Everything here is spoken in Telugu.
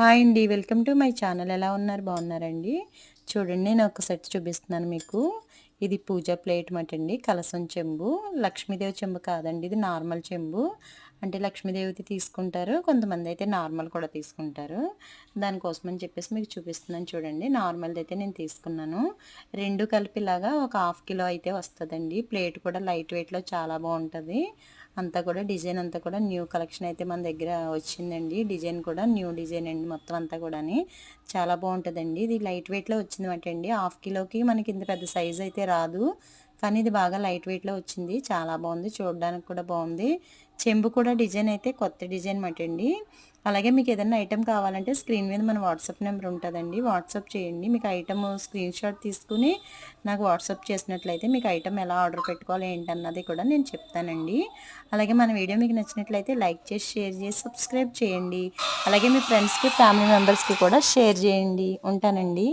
హాయ్ అండి. Welcome to my channel. ఎలా ఉన్నారు? బాగున్నారండి? చూడండి నేను ఒక సెట్ చూపిస్తున్నాను మీకు. ఇది పూజ ప్లేట్ మట అండి కలసం చెంబు. లక్ష్మీదేవి చెంబు కాదండి ఇది నార్మల్ చెంబు. అంటే లక్ష్మీదేవిది తీసుకుంటారు కొంతమంది అయితే నార్మల్ కూడా తీసుకుంటారు. దానికోసం అని చెప్పేసి మీకు చూపిస్తున్నాను చూడండి. నార్మల్ది అయితే నేను తీసుకున్నాను. రెండు కలిపిలాగా ఒక హాఫ్ కిలో అయితే వస్తుందండి. ప్లేట్ కూడా లైట్ వెయిట్లో చాలా బాగుంటుంది. అంతా కూడా డిజైన్ అంతా కూడా న్యూ కలెక్షన్ అయితే మన దగ్గర వచ్చిందండి. డిజైన్ కూడా న్యూ డిజైన్ అండి మొత్తం అంతా కూడా చాలా బాగుంటుందండి. ఇది లైట్ వెయిట్లో వచ్చిందన్నమాట అండి హాఫ్ కిలోకి మనకి ఇంత పెద్ద సైజ్ అయితే రాదు. కానీ ఇది బాగా లైట్ వెయిట్లో వచ్చింది. చాలా బాగుంది. చూడడానికి కూడా బాగుంది. చెంబు కూడా డిజైన్ అయితే కొత్త డిజైన్ మటండి. అండి అలాగే మీకు ఏదైనా ఐటెం కావాలంటే స్క్రీన్ మీద మన వాట్సాప్ నెంబర్ ఉంటుందండి. వాట్సాప్ చేయండి. మీకు ఐటమ్ స్క్రీన్ షాట్ తీసుకుని నాకు వాట్సాప్ చేసినట్లయితే మీకు ఐటమ్ ఎలా ఆర్డర్ పెట్టుకోవాలి ఏంటన్నది కూడా నేను చెప్తానండి. అలాగే మన వీడియో మీకు నచ్చినట్లయితే లైక్ చేసి షేర్ చేసి సబ్స్క్రైబ్ చేయండి. అలాగే మీ ఫ్రెండ్స్కి ఫ్యామిలీ మెంబర్స్కి కూడా షేర్ చేయండి. ఉంటానండి.